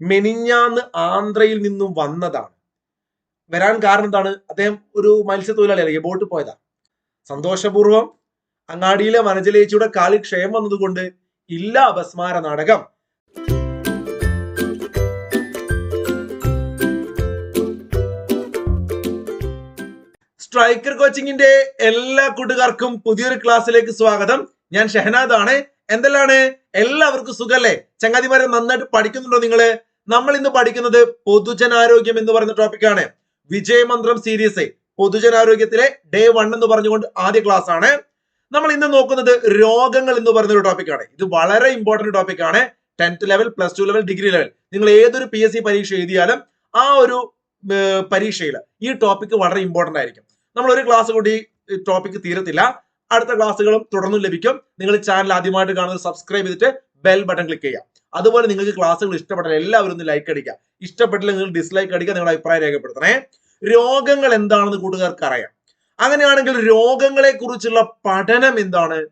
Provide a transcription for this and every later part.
മെനിഞ്ഞാന്ന് ആന്ധ്രയിൽ നിന്നും വന്നതാണ്. വരാൻ കാരണം എന്താണ്? അദ്ദേഹം ഒരു മത്സ്യത്തൊഴിലാളിയല്ലേ ബോട്ട് പോയതാ. സന്തോഷപൂർവം അങ്ങാടിയിലെ മനജലേച്ചിയുടെ കാലിൽ ക്ഷയം വന്നതുകൊണ്ട് ഇല്ല അപസ്മാര നാടകം. സ്ട്രൈക്കർ കോച്ചിങ്ങിന്റെ എല്ലാ കൂട്ടുകാർക്കും പുതിയൊരു ക്ലാസ്സിലേക്ക് സ്വാഗതം. ഞാൻ ഷെഹനാദ് ആണ് എന്തെല്ലാണ് എല്ലാവർക്കും സുഖല്ലേ? ചങ്ങാതിമാരെ നന്നായിട്ട് പഠിക്കുന്നുണ്ടോ നിങ്ങൾ? നമ്മൾ ഇന്ന് പഠിക്കുന്നത് പൊതുജനാരോഗ്യം എന്ന് പറയുന്ന ടോപ്പിക്കാണ് വിജയമന്ത്രം സീരീസ് പൊതുജനാരോഗ്യത്തിലെ ഡേ വൺ എന്ന് പറഞ്ഞുകൊണ്ട് ആദ്യ ക്ലാസ് ആണ്. നമ്മൾ ഇന്ന് നോക്കുന്നത് രോഗങ്ങൾ എന്ന് പറയുന്ന ഒരു ടോപ്പിക്കാണ് ഇത് വളരെ ഇമ്പോർട്ടന്റ് ടോപ്പിക്കാണ് tenth level plus two level degree level നിങ്ങൾ ഏതൊരു പി എസ് സി പരീക്ഷ എഴുതിയാലും ആ ഒരു പരീക്ഷയിൽ ഈ ടോപ്പിക്ക് വളരെ ഇമ്പോർട്ടന്റ് ആയിരിക്കും. നമ്മൾ ഒരു ക്ലാസ് കൂടി ഈ ടോപ്പിക്ക് തീരത്തില്ല. അടുത്ത ക്ലാസ്സുകളും തുടർന്നും ലഭിക്കും. നിങ്ങൾ ചാനൽ ആദ്യമായിട്ട് കാണുന്നത് സബ്സ്ക്രൈബ് ചെയ്തിട്ട് ബെൽ ബട്ടൺ ക്ലിക്ക് ചെയ്യുക. അതുപോലെ നിങ്ങൾക്ക് ക്ലാസ്സുകൾ ഇഷ്ടപ്പെട്ടാൽ എല്ലാവരും ഒന്ന് ലൈക്ക് അടിക്കുക. ഇഷ്ടപ്പെട്ടില്ല നിങ്ങൾ ഡിസ്ലൈക്ക് അടിക്കുക നിങ്ങളുടെ അഭിപ്രായം രേഖപ്പെടുത്തണേ. രോഗങ്ങൾ എന്താണെന്ന് കൂട്ടുകാർക്ക് അറിയാം. അങ്ങനെയാണെങ്കിൽ രോഗങ്ങളെ കുറിച്ചുള്ള പഠനം എന്താണ്?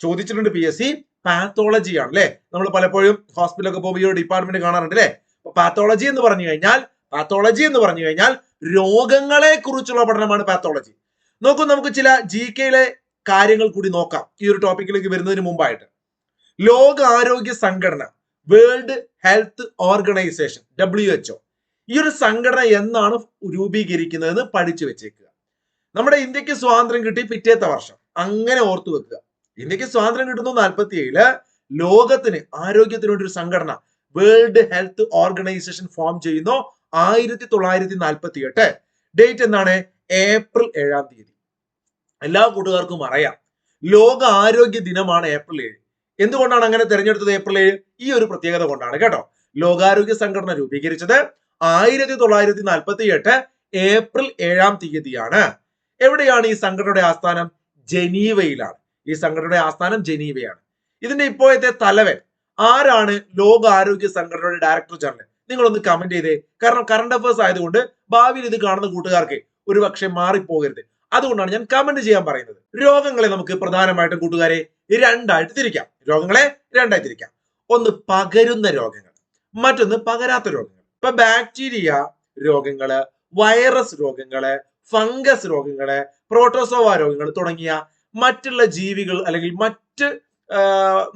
ചോദിച്ചിട്ടുണ്ട് പി എസ് സി പാത്തോളജി ആണ് അല്ലെ? നമ്മൾ പലപ്പോഴും ഹോസ്പിറ്റലൊക്കെ പോകുമ്പോൾ ഈ ഡിപ്പാർട്ട്മെന്റ് കാണാറുണ്ട് അല്ലെ? പാത്തോളജി എന്ന് പറഞ്ഞു കഴിഞ്ഞാൽ പാത്തോളജി എന്ന് പറഞ്ഞു കഴിഞ്ഞാൽ രോഗങ്ങളെ കുറിച്ചുള്ള പഠനമാണ് പാത്തോളജി നോക്കൂ നമുക്ക് ചില ജി കെയിലെ കാര്യങ്ങൾ കൂടി നോക്കാം. ഈ ഒരു ടോപ്പിക്കിലേക്ക് വരുന്നതിന് മുമ്പായിട്ട്. ലോക ആരോഗ്യ സംഘടന world health organization W H O ഈ ഒരു സംഘടന എന്നാണ് രൂപീകരിക്കുന്നതെന്ന് പഠിച്ചു വെച്ചേക്കുക. നമ്മുടെ ഇന്ത്യയ്ക്ക് സ്വാതന്ത്ര്യം കിട്ടി പിറ്റേത്തെ വർഷം. അങ്ങനെ ഓർത്തു വെക്കുക. ഇന്ത്യയ്ക്ക് സ്വാതന്ത്ര്യം കിട്ടുന്നു നാൽപ്പത്തി ഏഴിൽ ലോകത്തിന് ആരോഗ്യത്തിന് വേണ്ടി ഒരു സംഘടന വേൾഡ് ഹെൽത്ത് ഓർഗനൈസേഷൻ ഫോം ചെയ്യുന്നു ആയിരത്തി തൊള്ളായിരത്തി നാൽപ്പത്തി എട്ട് ഡേറ്റ് എന്താണ്? ഏപ്രിൽ ഏഴാം തീയതി. എല്ലാ കൂട്ടുകാർക്കും അറിയാം. ലോക ആരോഗ്യ ദിനമാണ് ഏപ്രിൽ ഏഴ്. എന്തുകൊണ്ടാണ് അങ്ങനെ തെരഞ്ഞെടുത്തത് ഏപ്രിൽ ഏഴ്? ഈ ഒരു പ്രത്യേകത കൊണ്ടാണ് കേട്ടോ. ലോകാരോഗ്യ സംഘടന രൂപീകരിച്ചത് ആയിരത്തി തൊള്ളായിരത്തി നാൽപ്പത്തി എട്ട് ഏപ്രിൽ ഏഴാം തീയതിയാണ്. എവിടെയാണ് ഈ സംഘടനയുടെ ആസ്ഥാനം? ജനീവയിലാണ്. ഈ സംഘടനയുടെ ആസ്ഥാനം ജനീവയാണ്. ഇതിന്റെ ഇപ്പോഴത്തെ തലവൻ ആരാണ് ലോകാരോഗ്യ സംഘടനയുടെ ഡയറക്ടർ ജനറൽ നിങ്ങളൊന്ന് കമന്റ് ചെയ്തേ. കാരണം കറണ്ട് അഫയേഴ്സ് ആയതുകൊണ്ട് ഭാവിയിൽ ഇത് കാണുന്ന കൂട്ടുകാർക്ക് ഒരു പക്ഷെ മാറിപ്പോകരുത്. അതുകൊണ്ടാണ് ഞാൻ കമന്റ് ചെയ്യാൻ പറയുന്നത്. രോഗങ്ങളെ നമുക്ക് പ്രധാനമായിട്ടും കൂട്ടുകാരെ രണ്ടായിട്ട് തിരിക്കാം. രോഗങ്ങളെ രണ്ടായി തിരിക്കാം ഒന്ന് പകരുന്ന രോഗങ്ങൾ മറ്റൊന്ന് പകരാത്ത രോഗങ്ങൾ. ഇപ്പൊ ബാക്ടീരിയ രോഗങ്ങൾ വൈറസ് രോഗങ്ങൾ ഫംഗസ് രോഗങ്ങൾ പ്രോട്ടോസോവ രോഗങ്ങൾ തുടങ്ങിയ മറ്റുള്ള ജീവികൾ അല്ലെങ്കിൽ മറ്റ്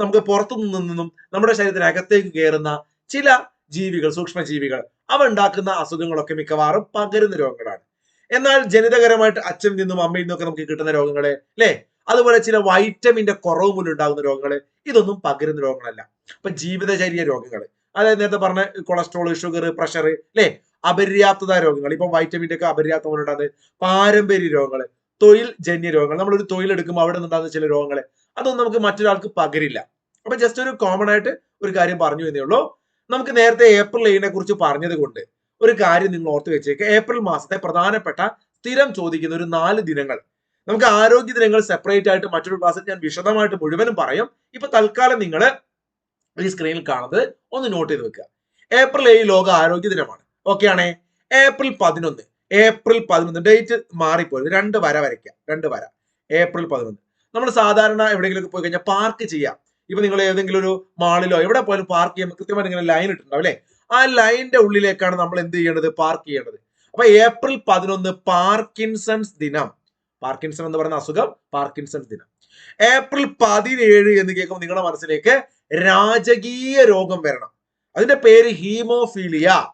നമുക്ക് പുറത്തു നിന്നും നമ്മുടെ ശരീരത്തിനകത്തേക്ക് കയറുന്ന ചില ജീവികൾ സൂക്ഷ്മജീവികൾ അവ ഉണ്ടാക്കുന്ന അസുഖങ്ങളൊക്കെ മിക്കവാറും പകരുന്ന രോഗങ്ങളാണ്. എന്നാൽ ജനിതകരമായിട്ട് അച്ഛനിൽ നിന്നും അമ്മയിൽ നിന്നൊക്കെ നമുക്ക് കിട്ടുന്ന രോഗങ്ങളെ അല്ലെ? അതുപോലെ ചില വൈറ്റമിന്റെ കുറവ് മൂലം ഉണ്ടാകുന്ന രോഗങ്ങൾ ഇതൊന്നും പകരുന്ന രോഗങ്ങളല്ല. അപ്പൊ ജീവിതചര്യ രോഗങ്ങൾ അതായത് നേരത്തെ പറഞ്ഞ കൊളസ്ട്രോൾ ഷുഗർ പ്രഷർ അല്ലെ അപര്യാപ്തത രോഗങ്ങൾ ഇപ്പൊ വൈറ്റമിന്റെ ഒക്കെ അപര്യാപ്തത ഉണ്ടാകുന്നത് പാരമ്പര്യ രോഗങ്ങൾ തൊഴിൽ ജന്യ രോഗങ്ങൾ നമ്മളൊരു തൊഴിൽ എടുക്കുമ്പോൾ അവിടെ നിന്നുണ്ടാകുന്ന ചില രോഗങ്ങൾ അതൊന്നും നമുക്ക് മറ്റൊരാൾക്ക് പകരില്ല. അപ്പൊ ജസ്റ്റ് ഒരു കോമൺ ആയിട്ട് ഒരു കാര്യം പറഞ്ഞു എന്നേ ഉള്ളൂ. നമുക്ക് നേരത്തെ ഏപ്രിൽ ഏഴിനെ കുറിച്ച് പറഞ്ഞത് കൊണ്ട് ഒരു കാര്യം നിങ്ങൾ ഓർത്ത് വെച്ചേക്ക്. ഏപ്രിൽ മാസത്തെ പ്രധാനപ്പെട്ട സ്ഥിരം ചോദിക്കുന്ന ഒരു നാല് ദിനങ്ങൾ. നമുക്ക് ആരോഗ്യ ദിനങ്ങൾ സെപ്പറേറ്റ് ആയിട്ട് മറ്റൊരു ക്ലാസ്സിൽ ഞാൻ വിശദമായിട്ട് മുഴുവനും പറയും. ഇപ്പൊ തൽക്കാലം നിങ്ങൾ ഈ സ്ക്രീനിൽ കാണുന്നത് ഒന്ന് നോട്ട് ചെയ്ത് വെക്കുക. ഏപ്രിൽ ഏഴ് ലോക ആരോഗ്യ ദിനമാണ്. ഓക്കെ ആണേ? ഏപ്രിൽ പതിനൊന്ന്. ഏപ്രിൽ പതിനൊന്ന്. ഡേറ്റ് മാറിപ്പോയത് രണ്ട് വര വരയ്ക്കുക. രണ്ട് വര. ഏപ്രിൽ പതിനൊന്ന്. നമ്മൾ സാധാരണ എവിടെയെങ്കിലും പോയി കഴിഞ്ഞാൽ പാർക്ക് ചെയ്യാം. ഇപ്പൊ നിങ്ങൾ ഏതെങ്കിലും ഒരു മാളിലോ എവിടെ പോയാലും പാർക്ക് ചെയ്യാൻ കൃത്യമായിട്ട് ഇങ്ങനെ ലൈൻ ഇട്ടുണ്ടാവും അല്ലേ? ആ ലൈനിന്റെ ഉള്ളിലേക്കാണ് നമ്മൾ എന്ത് ചെയ്യേണ്ടത്? പാർക്ക് ചെയ്യേണ്ടത്. അപ്പൊ ഏപ്രിൽ പതിനൊന്ന് പാർക്കിൻസൺസ് ദിനം. പാർക്കിൻസൺ എന്ന് പറയുന്ന അസുഖം പാർക്കിൻസൺ ദിനം. ഏപ്രിൽ പതിനേഴ് എന്ന് കേൾക്കുമ്പോൾ നിങ്ങളുടെ മനസ്സിലേക്ക് രാജകീയ രോഗം വരണം. അതിന്റെ പേര് ഹീമോഫീലിയ.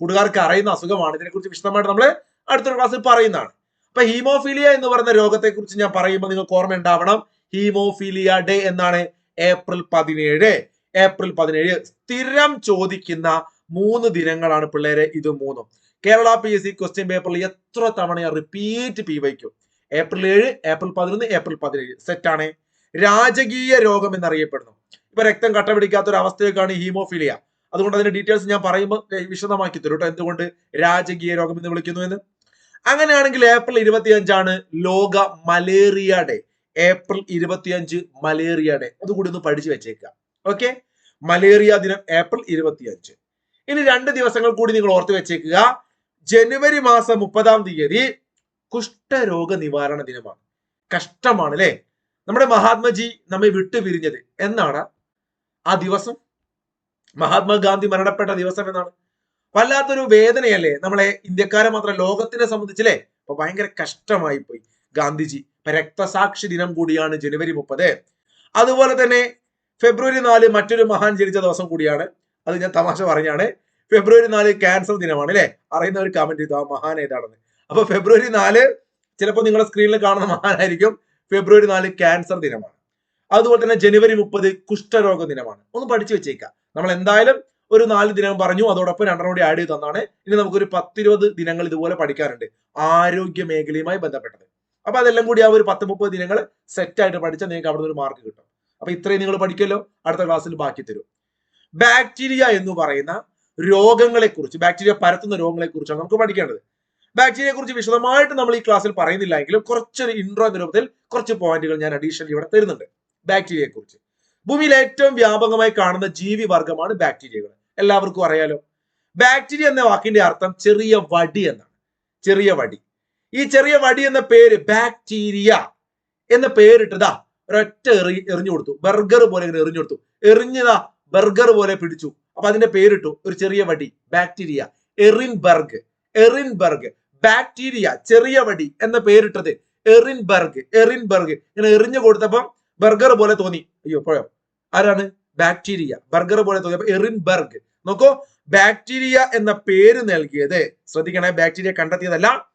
കൂട്ടുകാർക്ക് അറിയുന്ന അസുഖമാണ്. ഇതിനെക്കുറിച്ച് വിശദമായിട്ട് നമ്മൾ അടുത്തൊരു ക്ലാസ്സിൽ പറയുന്നതാണ്. അപ്പൊ ഹീമോഫീലിയ എന്ന് പറയുന്ന രോഗത്തെ കുറിച്ച് ഞാൻ പറയുമ്പോൾ നിങ്ങൾക്ക് ഓർമ്മ ഉണ്ടാവണം. ഹീമോഫീലിയ ഡേ എന്നാണ് ഏപ്രിൽ പതിനേഴ്. ഏപ്രിൽ പതിനേഴ് സ്ഥിരം ചോദിക്കുന്ന മൂന്ന് ദിനങ്ങളാണ് പിള്ളേരെ ഇത് മൂന്നും. Kerala P S C question പേപ്പറിൽ എത്ര തവണ റിപ്പീറ്റ് പി വയ്ക്കും ഏപ്രിൽ ഏഴ് ഏപ്രിൽ പതിനൊന്ന് ഏപ്രിൽ പതിനേഴ്. സെറ്റ് ആണ്. രാജകീയ രോഗം എന്നറിയപ്പെടുന്നു. ഇപ്പൊ രക്തം കട്ട പിടിക്കാത്ത ഒരു അവസ്ഥയൊക്കെയാണ് ഹീമോഫീലിയ. അതുകൊണ്ട് അതിന്റെ ഡീറ്റെയിൽസ് ഞാൻ പറയുമ്പോൾ വിശദമാക്കി തരും കേട്ടോ എന്തുകൊണ്ട് രാജകീയ രോഗം എന്ന് വിളിക്കുന്നു എന്ന്? അങ്ങനെയാണെങ്കിൽ ഏപ്രിൽ ഇരുപത്തി അഞ്ചാണ് ലോക മലേറിയ ഡേ. ഏപ്രിൽ ഇരുപത്തിയഞ്ച് മലേറിയ ഡേ. അതുകൂടി ഒന്ന് പഠിച്ചു വെച്ചേക്കുക ഓക്കെ മലേറിയ ദിനം ഏപ്രിൽ ഇരുപത്തിയഞ്ച്. ഇനി രണ്ട് ദിവസങ്ങൾ കൂടി നിങ്ങൾ ഓർത്ത് വെച്ചേക്കുക. ജനുവരി മാസം മുപ്പതാം തീയതി കുഷ്ഠരോഗ നിവാരണ ദിനമാണ്. കഷ്ടമാണ് അല്ലെ നമ്മുടെ മഹാത്മജി നമ്മെ വിട്ടുപിരിഞ്ഞത് എന്നാണ് ആ ദിവസം. മഹാത്മാഗാന്ധി മരണപ്പെട്ട ദിവസം എന്നാണ്. വല്ലാത്തൊരു വേദനയല്ലേ നമ്മളെ ഇന്ത്യക്കാരെ മാത്രം ലോകത്തിനെ സംബന്ധിച്ചല്ലേ? അപ്പൊ ഭയങ്കര കഷ്ടമായി പോയി ഗാന്ധിജി. രക്തസാക്ഷി ദിനം കൂടിയാണ് ജനുവരി മുപ്പത്. അതുപോലെ തന്നെ ഫെബ്രുവരി നാല് മറ്റൊരു മഹാൻ ജനിച്ച ദിവസം കൂടിയാണ്. അത് ഞാൻ തമാശ പറഞ്ഞാണ്. ഫെബ്രുവരി നാല് ക്യാൻസർ ദിനമാണ് അല്ലെ അറിയുന്നവർ കമന്റ് ചെയ്തു ആ മഹാൻ ഏതാണെന്ന്. അപ്പൊ ഫെബ്രുവരി നാല് ചിലപ്പോൾ നിങ്ങളുടെ സ്ക്രീനിൽ കാണുന്ന മഹാനായിരിക്കും ഫെബ്രുവരി നാല് ക്യാൻസർ ദിനമാണ്. അതുപോലെ തന്നെ ജനുവരി മുപ്പത് കുഷ്ഠരോഗ ദിനമാണ്. ഒന്ന് പഠിച്ചു വെച്ചേക്കാം. നമ്മൾ എന്തായാലും ഒരു നാല് ദിനം പറഞ്ഞു അതോടൊപ്പം രണ്ടെണ്ണം കൂടി ആഡ് ചെയ്ത് തന്നാണ്. ഇനി നമുക്കൊരു പത്തിരുപത് ദിനങ്ങൾ ഇതുപോലെ പഠിക്കാനുണ്ട്. ആരോഗ്യ മേഖലയുമായി ബന്ധപ്പെട്ടത്. അപ്പൊ അതെല്ലാം കൂടി ആ ഒരു പത്ത് മുപ്പത് ദിനങ്ങൾ സെറ്റ് ആയിട്ട് പഠിച്ചാൽ നിങ്ങൾക്ക് അവിടെ ഒരു മാർക്ക് കിട്ടും. അപ്പൊ ഇത്രയും നിങ്ങൾ പഠിക്കല്ലോ. അടുത്ത ക്ലാസ്സിൽ ബാക്കി തരും. ബാക്ടീരിയ എന്ന് പറയുന്ന രോഗങ്ങളെ കുറിച്ച് ബാക്ടീരിയ പരത്തുന്ന രോഗങ്ങളെ കുറിച്ചാണ് നമുക്ക് പഠിക്കേണ്ടത്. ബാക്ടീരിയയെ കുറിച്ച് വിശദമായിട്ട് നമ്മൾ ഈ ക്ലാസ്സിൽ പറയുന്നില്ല എങ്കിലും കുറച്ചൊരു ഇൻട്രോ എന്ന രൂപത്തിൽ കുറച്ച് പോയിന്റുകൾ ഞാൻ അഡീഷണൽ ഇവിടെ തരുന്നുണ്ട്. ബാക്ടീരിയയെ കുറിച്ച്. ഭൂമിയിൽ ഏറ്റവും വ്യാപകമായി കാണുന്ന ജീവി വർഗമാണ് ബാക്ടീരിയകൾ എല്ലാവർക്കും അറിയാലോ? ബാക്ടീരിയ എന്ന വാക്കിന്റെ അർത്ഥം ചെറിയ വടി എന്നാണ്. ചെറിയ വടി. ഈ ചെറിയ വടി എന്ന പേര് ബാക്ടീരിയ എന്ന പേരിട്ടതാ ഒരൊറ്റ എറി എറിഞ്ഞു കൊടുത്തു. ബർഗർ പോലെ ഇങ്ങനെ എറിഞ്ഞു കൊടുത്തു. എറിഞ്ഞതാ ബർഗർ പോലെ പിടിച്ചു. അപ്പൊ അതിന്റെ പേരിട്ടു ഒരു ചെറിയ വടി ബാക്ടീരിയ എറിൻബർഗ് എറിൻബർഗ് ബാക്ടീരിയ ചെറിയ വടി എന്ന പേരിട്ടത് എറിൻബർഗ് എറിൻബർഗ്. ഇങ്ങനെ എറിഞ്ഞു കൊടുത്തപ്പം ബർഗർ പോലെ തോന്നി. അയ്യോ പോയോ. ആരാണ്? ബാക്ടീരിയ. ബർഗർ പോലെ തോന്നി. അപ്പൊ എറിൻബർഗ്. നോക്കൂ ബാക്ടീരിയ എന്ന പേര് നൽകിയത് ശ്രദ്ധിക്കണേ ബാക്ടീരിയ കണ്ടെത്തിയതല്ല.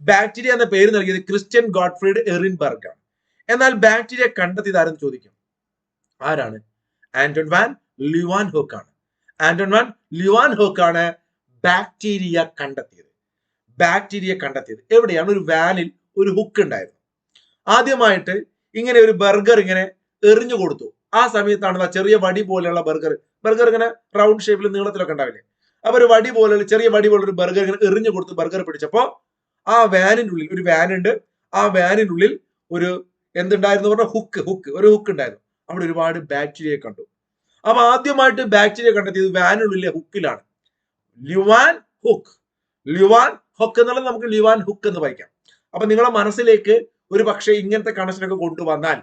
ബാക്ടീരിയ എന്ന പേര് നൽകിയത് ക്രിസ്ത്യൻ ഗോഡ്ഫ്രീഡ് എറിൻബർഗ് ആണ്. എന്നാൽ ബാക്ടീരിയ കണ്ടെത്തിയത് ആരെന്ന് ചോദിക്കും? ആരാണ്? ആന്റൺ വാൻ ലിവാൻ ഹോക്ക് ആണ്. ആന്റൺ വാൻ ലിവാൻ ഹോക്ക് ആണ് ബാക്ടീരിയ കണ്ടെത്തിയത്. ബാക്ടീരിയ കണ്ടെത്തിയത്. എവിടെയാണ്? ഒരു വാനിൽ ഒരു ഹുക്ക് ഉണ്ടായിരുന്നു ആദ്യമായിട്ട് ഇങ്ങനെ ഒരു ബർഗർ ഇങ്ങനെ എറിഞ്ഞു കൊടുത്തു. ആ സമയത്താണ് ചെറിയ വടി പോലെയുള്ള ബർഗർ ബർഗർ ഇങ്ങനെ റൗണ്ട് ഷേപ്പിൽ നീളത്തിലൊക്കെ ഉണ്ടാവില്ലേ? അപ്പൊ ഒരു വടി പോലെയുള്ള ചെറിയ വടി പോലെ ഒരു ബർഗർ ഇങ്ങനെ എറിഞ്ഞു കൊടുത്ത് ബർഗർ പിടിച്ചപ്പോ ആ വാനിനുള്ളിൽ ഒരു വാനുണ്ട് ആ വാനിനുള്ളിൽ ഒരു എന്തുണ്ടായിരുന്നു പറഞ്ഞ ഹുക്ക് ഹുക്ക് ഒരു ഹുക്ക് ഉണ്ടായിരുന്നു. അവിടെ ഒരുപാട് ബാക്ടീരിയ കണ്ടു. അപ്പൊ ആദ്യമായിട്ട് ബാക്ടീരിയ കണ്ടെത്തിയത് വാനിനുള്ളിലെ ഹുക്കിലാണ് ലുവാൻ ഹുക്ക് ലിവാൻ ഹുക്ക് എന്നുള്ളത് നമുക്ക് ലിവാൻ ഹുക്ക് എന്ന് വായിക്കാം. അപ്പൊ നിങ്ങളുടെ മനസ്സിലേക്ക് ഒരു പക്ഷേ ഇങ്ങനത്തെ കണക്ഷനൊക്കെ കൊണ്ടുവന്നാൽ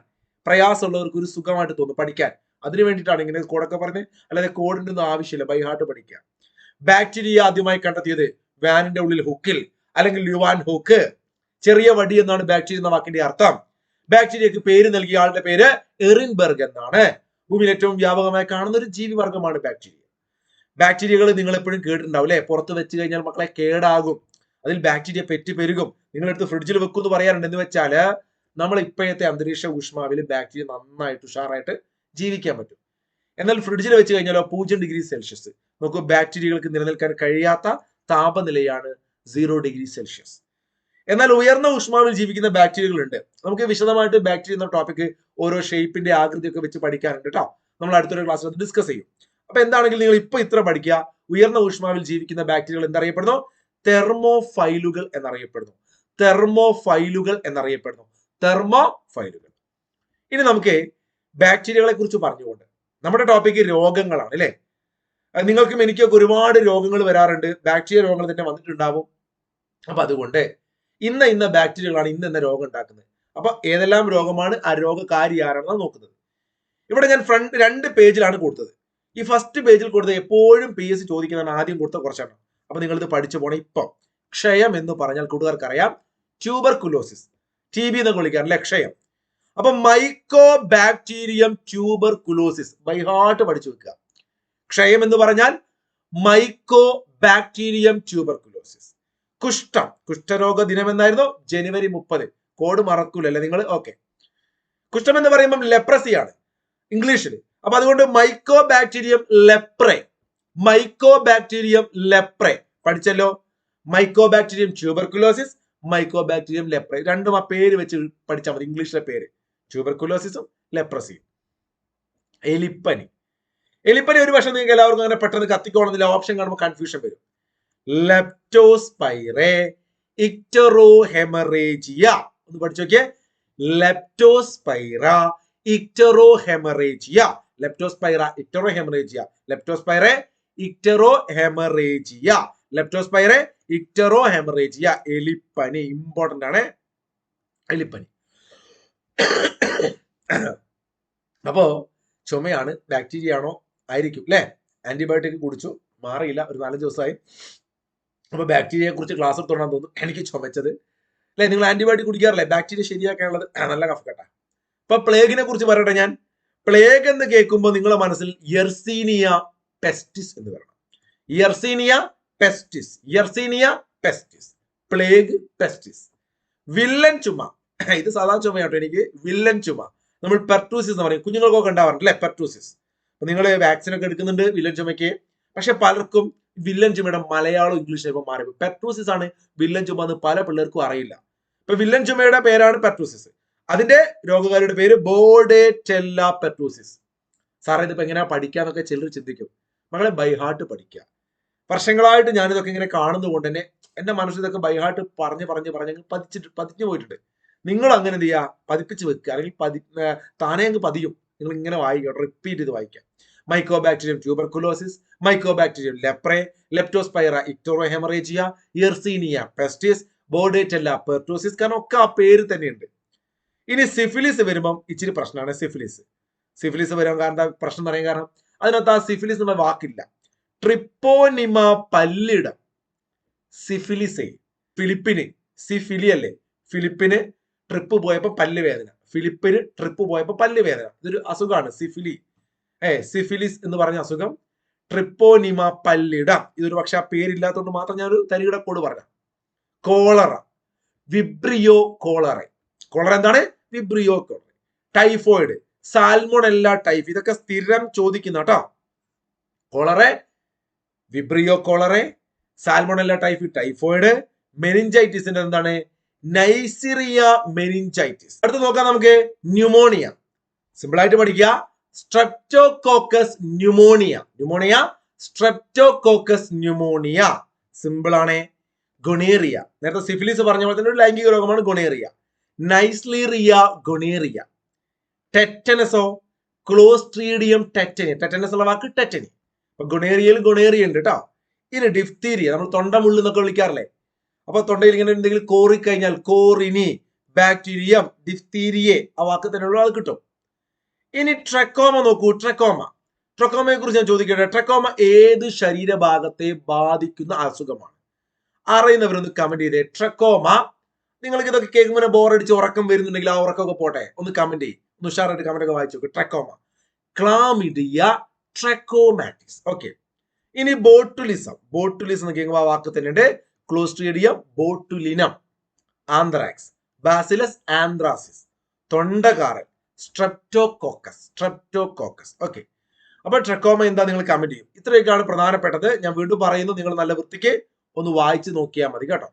പ്രയാസമുള്ളവർക്ക് ഒരു സുഖമായിട്ട് തോന്നും പഠിക്കാൻ. അതിനു വേണ്ടിയിട്ടാണ് ഇങ്ങനെ കോഡൊക്കെ പറഞ്ഞ് അല്ലാതെ കോഡിന്റെ ഒന്നും ആവശ്യമില്ല ബൈ ഹാർട്ട് പഠിക്കുക. ബാക്ടീരിയ ആദ്യമായി കണ്ടെത്തിയത് വാനിന്റെ ഉള്ളിൽ ഹുക്കിൽ അല്ലെങ്കിൽ ലുവാൻ ഹുക്ക് ചെറിയ വടി എന്നാണ് ബാക്ടീരിയ എന്ന വാക്കിന്റെ അർത്ഥം. ബാക്ടീരിയക്ക് പേര് നൽകിയ ആളുടെ പേര് എറിൻബർഗ് എന്നാണ്. ഭൂമിയിൽ ഏറ്റവും വ്യാപകമായി കാണുന്ന ഒരു ജീവി വർഗമാണ് ബാക്ടീരിയ ബാക്ടീരിയകൾ നിങ്ങൾ എപ്പോഴും കേട്ടിട്ടുണ്ടാവും അല്ലെ? പുറത്ത് വെച്ച് കഴിഞ്ഞാൽ മക്കളെ കേടാകും. അതിൽ ബാക്ടീരിയ പെറ്റ് പെരുകും. നിങ്ങളെടുത്ത് ഫ്രിഡ്ജിൽ വെക്കും എന്ന് പറയാറുണ്ട്. എന്ന് വെച്ചാൽ നമ്മൾ ഇപ്പോഴത്തെ അന്തരീക്ഷ ഊഷ്മാവിൽ ബാക്ടീരിയ നന്നായിട്ട് ഉഷാറായിട്ട് ജീവിക്കാൻ പറ്റും. എന്നാൽ ഫ്രിഡ്ജിൽ വെച്ച് കഴിഞ്ഞാലോ പൂജ്യം ഡിഗ്രി സെൽഷ്യസ് നോക്കൂ ബാക്ടീരിയകൾക്ക് നിലനിൽക്കാൻ കഴിയാത്ത താപനിലയാണ് സീറോ ഡിഗ്രി സെൽഷ്യസ് എന്നാൽ ഉയർന്ന ഊഷ്മാവിൽ ജീവിക്കുന്ന ബാക്ടീരിയകളുണ്ട് നമുക്ക് വിശദമായിട്ട് ബാക്ടീരിയ എന്ന ടോപ്പിക് ഓരോ ഷേപ്പിന്റെ ആകൃതിയൊക്കെ വെച്ച് പഠിക്കാനുണ്ട് കേട്ടോ നമ്മൾ അടുത്തൊരു ക്ലാസ്സിൽ അത് ഡിസ്കസ് ചെയ്യും. അപ്പൊ എന്താണെങ്കിൽ നിങ്ങൾ ഇപ്പൊ ഇത്ര പഠിക്കുക ഉയർന്ന ഊഷ്മാവിൽ ജീവിക്കുന്ന ബാക്ടീരിയകൾ എന്തറിയപ്പെടുന്നു? തെർമോഫൈലുകൾ എന്നറിയപ്പെടുന്നു. തെർമോഫൈലുകൾ എന്നറിയപ്പെടുന്നു. തെർമോഫൈലുകൾ. ഇനി നമുക്ക് ബാക്ടീരിയകളെ കുറിച്ച് പറഞ്ഞുകൊണ്ട്. നമ്മുടെ ടോപ്പിക് രോഗങ്ങളാണ് അല്ലെ? നിങ്ങൾക്കും എനിക്കൊക്കെ ഒരുപാട് രോഗങ്ങൾ വരാറുണ്ട്. ബാക്ടീരിയ രോഗങ്ങൾ തന്നെ വന്നിട്ടുണ്ടാവും. അപ്പൊ അതുകൊണ്ട് ഇന്ന ഇന്ന ബാക്ടീരിയകളാണ് ഇന്ന ഇന്ന രോഗം ഉണ്ടാക്കുന്നത്. അപ്പൊ ഏതെല്ലാം രോഗമാണ്? ആ രോഗകാരി ആരാണെന്നാണ് നോക്കുന്നത്. ഇവിടെ ഞാൻ ഫ്രണ്ട് രണ്ട് പേജിലാണ് കൊടുത്തത്. ഈ ഫസ്റ്റ് പേജിൽ കൊടുത്തത് എപ്പോഴും പി എസ് ചോദിക്കുന്നതാണ് ആദ്യം കൊടുത്ത കുറച്ചാണ്. അപ്പൊ നിങ്ങൾ ഇത് പഠിച്ചു പോണേ ഇപ്പം. ക്ഷയം എന്ന് പറഞ്ഞാൽ കൂട്ടുകാർക്ക് അറിയാം ട്യൂബർ കുലോസിസ് ടി ബി എന്നൊക്കെ വിളിക്കാറില്ലേ? ക്ഷയം. അപ്പൊ Mycobacterium tuberculosis by heart പഠിച്ചു വെക്കുക. ക്ഷയം എന്ന് പറഞ്ഞാൽ മൈക്കോ ബാക്ടീരിയം ട്യൂബർ കുലോസിസ് കുഷ്ഠം. കുഷ്ഠരോഗ ദിനം എന്നായിരുന്നു? ജനുവരി മുപ്പത് കോഡ് മറക്കൂലല്ലേ നിങ്ങൾ ഓക്കെ. കുഷ്ഠം എന്ന് പറയുമ്പോൾ ലെപ്രസിയാണ് ഇംഗ്ലീഷിൽ അപ്പൊ അതുകൊണ്ട് mycobacterium leprae mycobacterium leprae പഠിച്ചല്ലോ. Mycobacterium bacterium mycobacterium mycobacterium leprae രണ്ടും ആ പേര് വെച്ച് പഠിച്ചാൽ മതി ഇംഗ്ലീഷിലെ പേര്. ട്യൂബർക്കുലോസിസും ലെപ്രസിയും എലിപ്പനി. എലിപ്പനി ഒരു പക്ഷേ നിങ്ങൾക്ക് എല്ലാവർക്കും അങ്ങനെ പെട്ടെന്ന് കത്തിക്കോണമെന്നില്ല ഓപ്ഷൻ കാണുമ്പോൾ കൺഫ്യൂഷൻ വരും. ലെപ്റ്റോസ്പൈറെ ഇക്ടറോ ഹെമറേജിയ ഒന്ന് പഠിച്ചു നോക്കിയേ. ലെപ്റ്റോസ്പൈറ ഇക്ടറോ ഹെമറേജിയ ലെപ്റ്റോസ്പൈറ ഇക്ടറോ ഹെമറേജിയ ലെപ്റ്റോസ്പൈറെ ഇക്ടറോ ഹെമറേജിയ ലെപ്റ്റോസ്പൈറെ ഇക്ടറോ ഹെമറേജിയ എലിപ്പനി ഇമ്പോർട്ടന്റ് ആണ്. എലിപ്പനി. അപ്പോ ചുമയാണ് ബാക്ടീരിയ ആണോ ആയിരിക്കും അല്ലെ ആന്റിബയോട്ടിക് കുടിച്ചു മാറിയില്ല ഒരു നാലഞ്ച് ദിവസമായി. അപ്പൊ ബാക്ടീരിയയെ കുറിച്ച് ക്ലാസ് എടുത്തോണ്ടാൻ തോന്നുന്നു എനിക്ക് ചുമച്ചത്. അല്ലെ നിങ്ങൾ ആന്റിബയോട്ടിക് കുടിക്കാറില്ലേ? ബാക്ടീരിയ ശരിയാക്കാനുള്ളത് നല്ല നല്ല കേട്ടാ അപ്പൊ പ്ലേഗിനെ കുറിച്ച് പറയട്ടെ ഞാൻ. പ്ലേഗ് എന്ന് കേൾക്കുമ്പോൾ നിങ്ങളുടെ മനസ്സിൽ യെർസീനിയ പെസ്റ്റിസ് എന്ന് പറയണം. യർസീനിയ പെസ്റ്റിസ് യർസീനിയ പെസ്റ്റിസ് പ്ലേഗ് പെസ്റ്റിസ് വില്ലൻ ചുമ. ഇത് സാധാരണ ചുമയാട്ടോ എനിക്ക്. വില്ലൻ ചുമ. നമ്മൾ പെർട്ടൂസിസ് എന്ന് പറയും. കുഞ്ഞുങ്ങൾക്കൊക്കെ ഉണ്ടാവാറുണ്ട് അല്ലെ? പെർട്ടൂസിസ് അപ്പൊ നിങ്ങൾ വാക്സിൻ ഒക്കെ എടുക്കുന്നുണ്ട് വില്ലൻ ചുമയ്ക്ക്. പക്ഷെ പലർക്കും വില്ലൻ ചുമയുടെ മലയാളം ഇംഗ്ലീഷ് ഇപ്പൊ മാറി പെർട്ടൂസിസ് ആണ് വില്ലൻ ചുമ എന്ന് പല പിള്ളേർക്കും അറിയില്ല. ഇപ്പൊ വില്ലൻ ചുമയുടെ പേരാണ് പെർട്ടൂസിസ് അതിന്റെ രോഗകാരിയുടെ പേര് ബോഡേറ്റെല്ല പെർട്ടൂസിസ് സാറേ ഇതിപ്പോ എങ്ങനെയാ പഠിക്കാന്നൊക്കെ ചിലർ ചിന്തിക്കും. മകളെ ബൈഹാർട്ട് പഠിക്കുക. വർഷങ്ങളായിട്ട് ഞാനിതൊക്കെ ഇങ്ങനെ കാണുന്നത് കൊണ്ട് തന്നെ എന്റെ മനസ്സിൽ ഇതൊക്കെ ബൈഹാർട്ട് പറഞ്ഞ് പറഞ്ഞ് പറഞ്ഞ് അങ്ങ് പതിച്ചിട്ട് പതിഞ്ഞു പോയിട്ടുണ്ട്. നിങ്ങൾ അങ്ങനെ എന്ത് ചെയ്യുക? പതിപ്പിച്ച് വെക്കുക. അല്ലെങ്കിൽ പതി താനേ അങ്ങ് പതിയും. നിങ്ങൾ ഇങ്ങനെ വായിക്കുക. റിപ്പീറ്റ് ചെയ്ത് വായിക്കാം micro bacterium tuberculosis micro bacterium leprae Leptospira icterohaemorrhagiae Yersinia pestis Bordetella pertussis കാരണം ഒക്കെ ആ പേര് തന്നെയുണ്ട്. ഇനി സിഫിലിസ് വരുമ്പം ഇച്ചിരി പ്രശ്നമാണ് സിഫിലിസ് സിഫിലിസ് വരാൻ കാരണം പ്രശ്നം പറയാൻ കാരണം അതിനകത്ത് ആ സിഫിലിസ് എന്നുള്ള വാക്കില്ല. ട്രിപ്പോനിമ പല്ലിടം. സിഫിലിസേ. ഫിലിപ്പിന്. സിഫിലി അല്ലേ ഫിലിപ്പിന് ട്രിപ്പ് പോയപ്പോ പല്ല് വേദന ഫിലിപ്പിന് ട്രിപ്പ് പോയപ്പോ പല്ല് വേദന ഇതൊരു അസുഖമാണ്. സിഫിലി. ഏ സിഫിലിസ് എന്ന് പറഞ്ഞ അസുഖം ട്രിപ്പോനിമ പല്ലിട. ഇതൊരു പക്ഷെ ആ പേരില്ലാത്തതുകൊണ്ട് മാത്രം ഞാൻ ഒരു തരികിട കോഡ് പറഞ്ഞ കോളറ. Vibrio cholera. കോളറ എന്താണ്? Vibrio cholera. Typhoid. Salmonella typhi ഇതൊക്കെ സ്ഥിരം ചോദിക്കുന്ന കേട്ടോ. Cholerae vibrio cholerae salmonella typhi typhoid മെനിഞ്ചൈറ്റിസിന്റെ എന്താണ്? Neisseria meningitis. അടുത്ത് നോക്കാം നമുക്ക് ന്യൂമോണിയ. സിമ്പിൾ ആയിട്ട് പഠിക്കുക. Streptococcus pneumoniae pneumonia Streptococcus pneumoniae simple ആണ്. ഗൊണേറിയ നേരത്തെ സിഫിലിസ് പറഞ്ഞ പോലെ തന്നെ ഒരു ലൈംഗിക രോഗമാണ് ഗൊണേറിയ നൈസ്ലീറിയ ഗൊണേറിയ ടെറ്റനസോ ക്ലോസ്ട്രീഡിയം ടെറ്റനി ടെറ്റനസ് ഉള്ള വാക്ക് ടെറ്റനി അപ്പൊ ഗുണേറിയയിൽ ഗുണേറിയ ഉണ്ട് കേട്ടോ ഇനി ഡിഫ്തീരിയ നമ്മൾ തൊണ്ടമുള്ളു എന്നൊക്കെ വിളിക്കാറില്ലേ? അപ്പൊ തൊണ്ടയിൽ ഇങ്ങനെ എന്തെങ്കിലും കോറിക്കഴിഞ്ഞാൽ കോറിനി ബാക്ടീരിയം ഡിഫ്തീരിയെ ആ വാക്ക് തന്നെയുള്ള ആൾ കിട്ടും. ഇനി ട്രക്കോമ നോക്കൂ ട്രക്കോമ ട്രക്കോമയെ കുറിച്ച് ഞാൻ ചോദിക്കട്ടെ? ട്രക്കോമ ഏത് ശരീരഭാഗത്തെ ബാധിക്കുന്ന അസുഖമാണ്? അറിയുന്നവരൊന്ന് കമന്റ് ചെയ്തേ. ട്രക്കോമ നിങ്ങൾക്ക് ഇതൊക്കെ കേൾക്കുമ്പോൾ ബോറടിച്ച് ഉറക്കം വരുന്നുണ്ടെങ്കിൽ ആ ഉറക്കമൊക്കെ പോട്ടെ? ഒന്ന് കമന്റ് ചെയ്യും. ഒന്ന് ഉഷാറായിട്ട് കമന്റ് വായിച്ചു ട്രക്കോമ. Chlamydia trachomatis okay. ഇനി ബോട്ടുലിസം. ബോട്ടുലിസം എന്ന് കേൾക്കുമ്പോൾ ആ വാക്ക് തന്നെയുണ്ട് Clostridium botulinum. Anthrax. Bacillus anthracis. തൊണ്ടകാരൻ. Streptococcus. Streptococcus. Okay. അപ്പൊ ട്രക്കോമ എന്താ നിങ്ങൾ കമന്റ് ചെയ്യും. ഇത്രയൊക്കെയാണ് പ്രധാനപ്പെട്ടത്. ഞാൻ വീണ്ടും പറയുന്നു. നിങ്ങൾ നല്ല വൃത്തിക്ക് ഒന്ന് വായിച്ചു നോക്കിയാൽ മതി കേട്ടോ.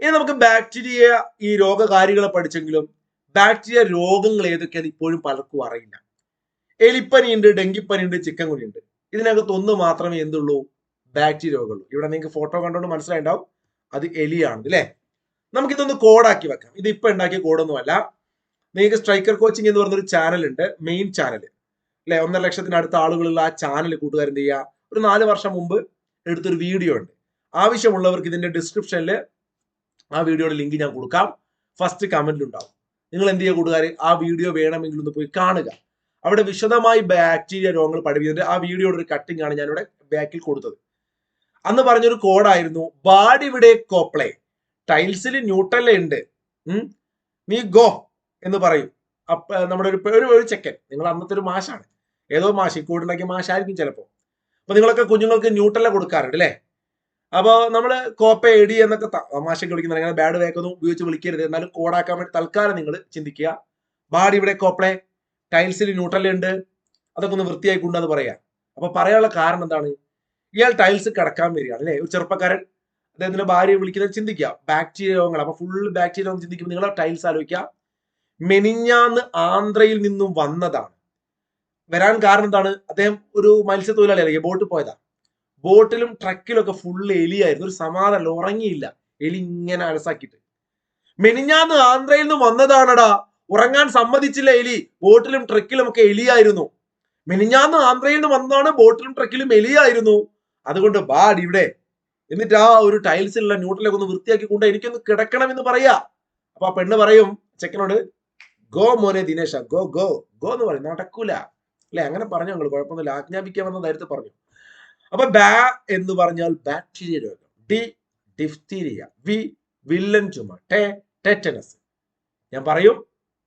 ഇനി നമുക്ക് ബാക്ടീരിയ ഈ രോഗകാരികളെ പഠിച്ചെങ്കിലും ബാക്ടീരിയ രോഗങ്ങൾ ഏതൊക്കെയാണ് ഇപ്പോഴും പലർക്കും അറിയില്ല. എലിപ്പനി ഉണ്ട് ഡെങ്കിപ്പനി ഉണ്ട് ചിക്കൻ കുനിയുണ്ട് ഇതിനകത്ത് ഒന്ന് മാത്രമേ എന്തുള്ളൂ? ബാക്ടീരിയ രോഗമുള്ളൂ. ഇവിടെ നിങ്ങൾക്ക് ഫോട്ടോ കണ്ടുകൊണ്ട് മനസ്സിലായിണ്ടാവും. അത് എലിയാണ് അല്ലേ നമുക്കിതൊന്ന് കോഡാക്കി വെക്കാം. ഇത് ഇപ്പൊ ഉണ്ടാക്കിയ കോഡൊന്നുമല്ല നിങ്ങൾക്ക് സ്ട്രൈക്കർ കോച്ചിങ് എന്ന് പറഞ്ഞൊരു ചാനൽ ഉണ്ട്. മെയിൻ ചാനൽ അല്ലെ ഒന്നര ലക്ഷത്തിനടുത്ത ആളുകളുള്ള ആ ചാനൽ കൂട്ടുകാരൻ ചെയ്യുക ഒരു നാല് വർഷം മുമ്പ് എടുത്തൊരു വീഡിയോ ഉണ്ട്. ആവശ്യമുള്ളവർക്ക് ഇതിന്റെ ഡിസ്ക്രിപ്ഷനിൽ ആ വീഡിയോയുടെ ലിങ്ക് ഞാൻ കൊടുക്കാം. ഫസ്റ്റ് കമന്റിൽ ഉണ്ടാവും. നിങ്ങൾ എന്ത് ചെയ്യുക കൂട്ടുകാർ ആ വീഡിയോ വേണമെങ്കിൽ ഒന്ന് പോയി കാണുക. അവിടെ വിശദമായി ബാക്ടീരിയ രോഗങ്ങൾ പഠിപ്പിക്കുന്നുണ്ട് ആ വീഡിയോയുടെ ഒരു കട്ടിംഗ് ആണ് ഞാനിവിടെ ബാക്കിൽ കൊടുത്തത്. അന്ന് പറഞ്ഞൊരു കോഡായിരുന്നു ബാഡിവിടെ കോപ്ലേ ടൈൽസിൽ ന്യൂട്ടല്ല ഉണ്ട്. നീ ഗോ എന്ന് പറയും. അപ്പ നമ്മുടെ ഒരു ഒരു ഒരു ചെക്കൻ. നിങ്ങൾ അന്നത്തെ ഒരു മാഷാണ്. ഏതോ മാഷ് ഈ കൂടുണ്ടാക്കിയ മാഷായിരിക്കും ചിലപ്പോൾ. അപ്പൊ നിങ്ങളൊക്കെ കുഞ്ഞുങ്ങൾക്ക് ന്യൂട്ടല്ല കൊടുക്കാറുണ്ട് അല്ലേ? അപ്പൊ നമ്മൾ കോപ്പ എടി എന്നൊക്കെ തമാശക്ക് വിളിക്കുന്നത് അങ്ങനെ ബാഡ് വേക്കൊന്നും ഉപയോഗിച്ച് വിളിക്കരുത്. എന്നാലും കോഡാക്കാൻ വേണ്ടി തൽക്കാലം നിങ്ങൾ ചിന്തിക്കുക. ബാഡി ഇവിടെ കോപ്പളെ ടൈൽസിൽ ന്യൂട്രൽ ഉണ്ട്. അതൊക്കെ ഒന്ന് വൃത്തിയായി കൊണ്ടെന്ന് പറയാം. അപ്പൊ പറയാനുള്ള കാരണം എന്താണ്? ഇയാൾ ടൈൽസ് കിടക്കാൻ വരികയാണ് അല്ലെ? ഒരു ചെറുപ്പക്കാരൻ അദ്ദേഹത്തിന്റെ ഭാര്യയെ വിളിക്കുന്നത് ചിന്തിക്കുക. ബാക്ടീരിയ രോഗങ്ങൾ. അപ്പൊ ഫുൾ ബാക്ടീരിയ രോഗം ചിന്തിക്കുമ്പോൾ നിങ്ങൾ ടൈൽസ് ആലോചിക്കുക. മെനിഞ്ഞാന്ന് ആന്ധ്രയിൽ നിന്നും വന്നതാണ്. വരാൻ കാരണം എന്താണ്? അദ്ദേഹം ഒരു മത്സ്യത്തൊഴിലാളിയല്ലേ? ബോട്ട് പോയതാ. ബോട്ടിലും ട്രക്കിലൊക്കെ ഫുള്ള് എലിയായിരുന്നു. ഒരു സമാധാനം ഉറങ്ങിയില്ല. എലി ഇങ്ങനെ അലസാക്കിയിട്ട്. മെനിഞ്ഞാന്ന് ആന്ധ്രയിൽ നിന്ന് വന്നതാണടാ. ഉറങ്ങാൻ സമ്മതിച്ചില്ല എലി. ബോട്ടിലും ട്രക്കിലും ഒക്കെ എലിയായിരുന്നു. മെനിഞ്ഞാന്ന് ആന്ധ്രയിൽ നിന്ന് വന്നതാണ് ബോട്ടിലും ട്രക്കിലും എലിയായിരുന്നു. അതുകൊണ്ട് ബാഡ് ഇവിടെ. എന്നിട്ട് ആ ഒരു ടൈൽസിലുള്ള ന്യൂട്രലൊക്കെ ഒന്ന് വൃത്തിയാക്കി കൊണ്ട് എനിക്കൊന്ന് കിടക്കണം എന്ന് പറയാ. അപ്പൊ ആ പെണ്ണ് പറയും ചെക്കനോട് ഗോ മോനെ ദിനേശ ഗോ ഗോ ഗോ എന്ന് പറയും. നടക്കൂല. അല്ലെ? അങ്ങനെ പറഞ്ഞു ഞങ്ങൾ കുഴപ്പമൊന്നുമില്ല. ആജ്ഞാപിക്കാമെന്ന നേരത്തെ പറഞ്ഞു. അപ്പൊ ബാ എന്ന് പറഞ്ഞാൽ ബാക്ടീരിയ രോഗം. ഡി ഡിഫ്തീരിയ വി വില്ലൻ ചുമ ടെ ടെറ്റനസ് ഞാൻ പറയും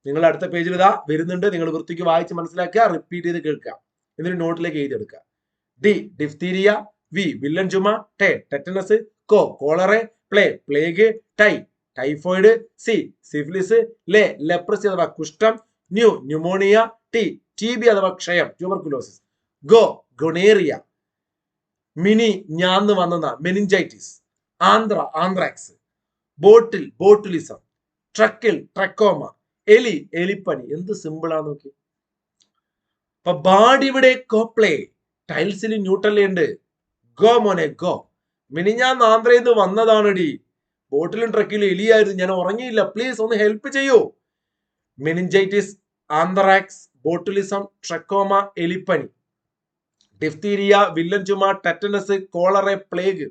നിങ്ങൾ അടുത്ത പേജിൽ ഇതാ വരുന്നുണ്ട്. നിങ്ങൾ വൃത്തിക്ക് വായിച്ച് മനസ്സിലാക്കുക റിപ്പീറ്റ് ചെയ്ത് കേൾക്കുക. എന്നിട്ട് നോട്ടിലേക്ക് എഴുതിയെടുക്കുക. ഡി ഡിഫ്തീരിയ വി വില്ലൻ ചുമ ടെ ടെറ്റനസ് കോ കോളറെ പ്ലേ പ്ലേഗ് ടൈ ടൈഫോയിഡ് സി സിഫിലിസ് ലെ ലെപ്രസി അഥവാ കുഷ്ഠം. ന്യൂ ന്യൂമോണിയ ടി ടി ബി അഥവാ ക്ഷയം. ട്യൂബർക്കുലോസിസ് ഗോ ഗൊണേറിയ മിനി ഞാന്ന് വന്ന meningitis Andhra anthrax bottle botulism ട്രക്കിൽ trachoma എലി എലിപ്പനി എന്ത് സിമ്പിളാ നോക്കി അപ്പൊ ബാഡിയുടെ കോപ്ലേ ടൈൽസിൽ ന്യൂട്രലുണ്ട് ഗോ മോനെ ഗോ. മിനിഞ്ഞാന്ന് ആന്ധ്രയിൽ നിന്ന് വന്നതാണെടി. ബോട്ടിലും ട്രക്കിലും എലിയായിരുന്നു ഞാൻ ഉറങ്ങിയില്ല. പ്ലീസ് ഒന്ന് ഹെൽപ്പ് ചെയ്യൂ. മെനിഞ്ചൈറ്റിസ് ആന്ത്രാക്സ് ബോട്ടുലിസം ട്രക്കോമ എലിപ്പനി. ഡിഫ്തീരിയ വില്ലൻ ചുമ tetanus cholera plague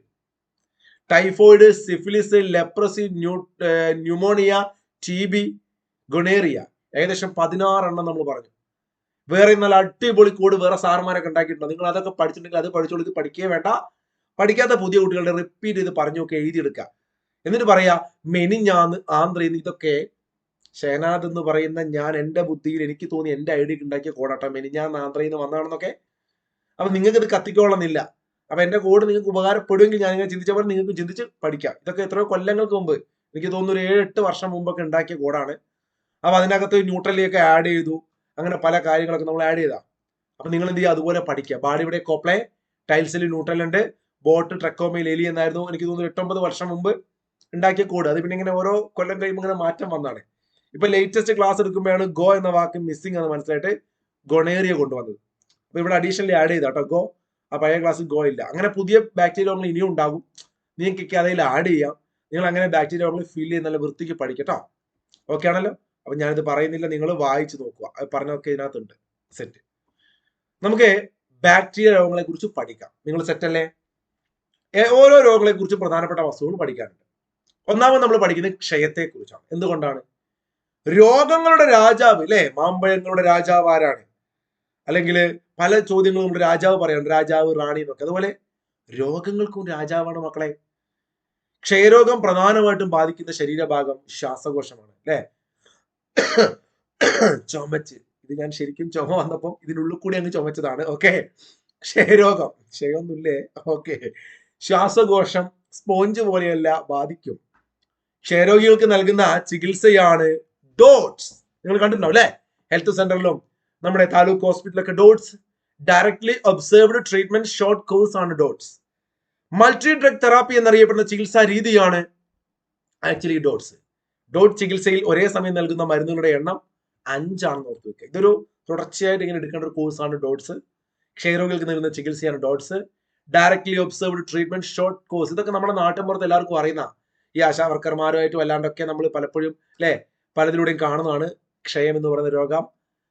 typhoid syphilis leprosy new pneumonia T B gonorrhoea. ഏകദേശം പതിനാറെണ്ണം നമ്മൾ പറഞ്ഞു. വേറെ നല്ല അടിപൊളി കോഡ് വേറെ സാറുമാരൊക്കെ ഉണ്ടാക്കിയിട്ടുണ്ട്. നിങ്ങൾ അതൊക്കെ പഠിച്ചിട്ടുണ്ടെങ്കിൽ അത് പഠിച്ചോളൂ. ഇത് വേണ്ട. പഠിക്കാത്ത പുതിയ കുട്ടികളുടെ റിപ്പീറ്റ് ചെയ്ത് പറഞ്ഞു നോക്കി എഴുതിയെടുക്കുക എന്നിട്ട് പറയാ മെനിഞ്ഞാന്ന് ആന്ധ്രയിൽ ഇതൊക്കെ ശേനാഥ് എന്ന് പറയുന്ന ഞാൻ എന്റെ ബുദ്ധിയിൽ എനിക്ക് തോന്നി എന്റെ ഐഡിയക്ക് ഉണ്ടാക്കിയ കോടാട്ടം മെനിഞ്ഞാന്ന് ആന്ധ്രയിൽ നിന്ന് വന്നതാണെന്നൊക്കെ അപ്പൊ നിങ്ങൾക്ക് ഇത് കത്തിക്കോളന്നില്ല. അപ്പൊ എന്റെ കോഡ് നിങ്ങൾക്ക് ഉപകാരപ്പെടുമെങ്കിൽ ഞാൻ ഇങ്ങനെ ചിന്തിച്ച പോലെ നിങ്ങൾക്ക് ചിന്തിച്ച് പഠിക്കാം. ഇതൊക്കെ എത്രയോ കൊല്ലങ്ങൾക്ക് മുമ്പ് എനിക്ക് തോന്നുന്നു ഒരു ഏഴ് എട്ട് വർഷം മുമ്പൊക്കെ ഉണ്ടാക്കിയ കോഡാണ്. അപ്പൊ അതിനകത്ത് ന്യൂട്രലിയൊക്കെ ആഡ് ചെയ്തു. അങ്ങനെ പല കാര്യങ്ങളൊക്കെ നമ്മൾ ആഡ് ചെയ്താ. അപ്പൊ നിങ്ങൾ എന്ത് ചെയ്യുക? അതുപോലെ പഠിക്കുക. ബാഡിയുടെ കോപ്ലെ ടൈൽസിൽ ന്യൂട്രലുണ്ട് ബോട്ട് ട്രക്കോമയിൽ എലി എന്നായിരുന്നു എനിക്ക് തോന്നുന്നു എട്ടൊമ്പത് വർഷം മുമ്പ് ഉണ്ടാക്കിയ കോഡ് അത് പിന്നെ ഇങ്ങനെ ഓരോ കൊല്ലം കഴിയുമ്പോൾ ഇങ്ങനെ മാറ്റം വന്നാണ് ഇപ്പൊ ലേറ്റസ്റ്റ് ക്ലാസ് എടുക്കുമ്പോഴാണ് ഗോ എന്ന വാക്ക് മിസ്സിംഗ് എന്ന് മനസ്സിലായിട്ട് ഗൊണേറിയ കൊണ്ടുവന്നത്. അപ്പൊ ഇവിടെ അഡീഷണലി ആഡ് ചെയ്താ കേട്ടോ. ഗോ ആ പഴയ ക്ലാസ്സിൽ ഗോ ഇല്ല. അങ്ങനെ പുതിയ ബാക്ടീരിയ രോഗങ്ങൾ ഇനിയും ഉണ്ടാകും. നിങ്ങൾക്ക് അതിൽ ആഡ് ചെയ്യാം. നിങ്ങൾ അങ്ങനെ ബാക്ടീരിയ രോഗങ്ങൾ ഫീൽ ചെയ്യുന്ന നല്ല വൃത്തിക്ക് പഠിക്കട്ടോ ഓക്കെ ആണല്ലോ? അപ്പൊ ഞാനിത് പറയുന്നില്ല. നിങ്ങൾ വായിച്ചു നോക്കുക. പറഞ്ഞൊക്കെ ഇതിനകത്തുണ്ട്. സെറ്റ് നമുക്ക് ബാക്ടീരിയ രോഗങ്ങളെ കുറിച്ച് പഠിക്കാം. നിങ്ങൾ സെറ്റ് അല്ലേ? ഓരോ രോഗങ്ങളെ കുറിച്ച് പ്രധാനപ്പെട്ട വസ്തുക്കൾ പഠിക്കാനുണ്ട്. ഒന്നാമത് നമ്മൾ പഠിക്കുന്നത് ക്ഷയത്തെ കുറിച്ചാണ് എന്തുകൊണ്ടാണ്? രോഗങ്ങളുടെ രാജാവ് അല്ലെ മാമ്പഴങ്ങളുടെ രാജാവ് ആരാണ്? അല്ലെങ്കിൽ പല ചോദ്യങ്ങളും നമ്മുടെ രാജാവ് പറയാറുണ്ട്. രാജാവ് റാണി എന്നൊക്കെ. അതുപോലെ രോഗങ്ങൾക്കും രാജാവാണ് മക്കളെ. ക്ഷയരോഗം പ്രധാനമായിട്ടും ബാധിക്കുന്ന ശരീരഭാഗം ശ്വാസകോശമാണ് അല്ലെ? ചുമച്ച്. ഇത് ഞാൻ ശരിക്കും ചുമ വന്നപ്പം ഇതിനുള്ളിൽ കൂടി അങ്ങ് ചുമച്ചതാണ്. ഓക്കെ. ക്ഷയരോഗം. ക്ഷയമൊന്നുമില്ലേ? ഓക്കെ. ശ്വാസകോശം സ്പോഞ്ച് പോലെയല്ല ബാധിക്കും. ക്ഷയരോഗികൾക്ക് നൽകുന്ന ചികിത്സയാണ് ഡോട്ട്സ്. നിങ്ങൾ കണ്ടിട്ടുണ്ടാവും അല്ലെ? ഹെൽത്ത് സെന്ററിലും നമ്മുടെ താലൂക്ക് ഹോസ്പിറ്റലൊക്കെ DOTS. Directly observed treatment short course ആണ് ഡോട്ട്സ്. മൾട്ടി ഡ്രഗ് തെറാപ്പി എന്നറിയപ്പെടുന്ന ചികിത്സാ രീതിയാണ് ആക്ച്വലി ഡോട്ട്സ്. ഡോട്ട് ചികിത്സയിൽ ഒരേ സമയം നൽകുന്ന മരുന്നുകളുടെ എണ്ണം അഞ്ചാണെന്ന് ഓർത്ത് വെക്കുക. ഇതൊരു തുടർച്ചയായിട്ട് ഇങ്ങനെ എടുക്കേണ്ട ഒരു കോഴ്സാണ് ഡോട്ട്സ്. ക്ഷയരോഗികൾക്ക് നൽകുന്ന ചികിത്സയാണ് DOTS. Directly observed treatment short course ഇതൊക്കെ നമ്മുടെ നാട്ടിൻ പുറത്ത് എല്ലാവർക്കും അറിയുന്ന ഈ ആശാ വർക്കർമാരുമായിട്ടും അല്ലാണ്ടൊക്കെ നമ്മൾ പലപ്പോഴും അല്ലെ? പലതിലൂടെയും കാണുന്നതാണ് ക്ഷയം എന്ന് പറയുന്ന രോഗം.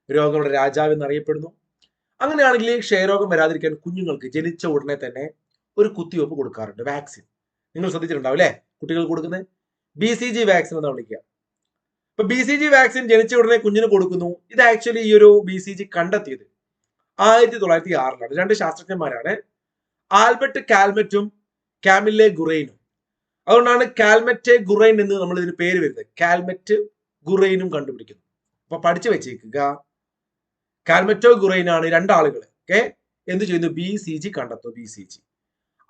രോഗങ്ങളുടെ രാജാവ് എന്നറിയപ്പെടുന്നു അങ്ങനെയാണെങ്കിൽ ക്ഷയരോഗം വരാതിരിക്കാൻ കുഞ്ഞുങ്ങൾക്ക് ജനിച്ച ഉടനെ തന്നെ ഒരു കുത്തിവയ്പ്പ് കൊടുക്കാറുണ്ട് വാക്സിൻ. നിങ്ങൾ ശ്രദ്ധിച്ചിട്ടുണ്ടാവും അല്ലെ? കുട്ടികൾ കൊടുക്കുന്നത്? ബി സി ജി വാക്സിൻ എന്നാണ് വിളിക്കുക. ഇപ്പൊ ബി സി ജി വാക്സിൻ ജനിച്ച ഉടനെ കുഞ്ഞിന് കൊടുക്കുന്നു. ഇത് ആക്ച്വലി ഈ ഒരു ബി സി ജി കണ്ടെത്തിയത് ആയിരത്തി തൊള്ളായിരത്തി ആറിലാണ് രണ്ട് ശാസ്ത്രജ്ഞന്മാരാണ്. ആൽബർട്ട് കാൽമെറ്റും കാമില്ലെ ഗുറൈനും. അതുകൊണ്ടാണ് കാൽമെറ്റ് ഗുറൈൻ എന്ന് നമ്മൾ ഇതിന് പേര് വരുന്നത്. കാൽമെറ്റ് ഗുറൈനും കണ്ടുപിടിക്കുന്നു. അപ്പൊ പഠിച്ചു വെച്ചേക്കുക. കാൽമറ്റോ ഗുറൈൻ ആണ് രണ്ടാളുകൾ ഓക്കെ എന്ത് ചെയ്യുന്നു? ബി സി ജി കണ്ടെത്തും ബി സി ജി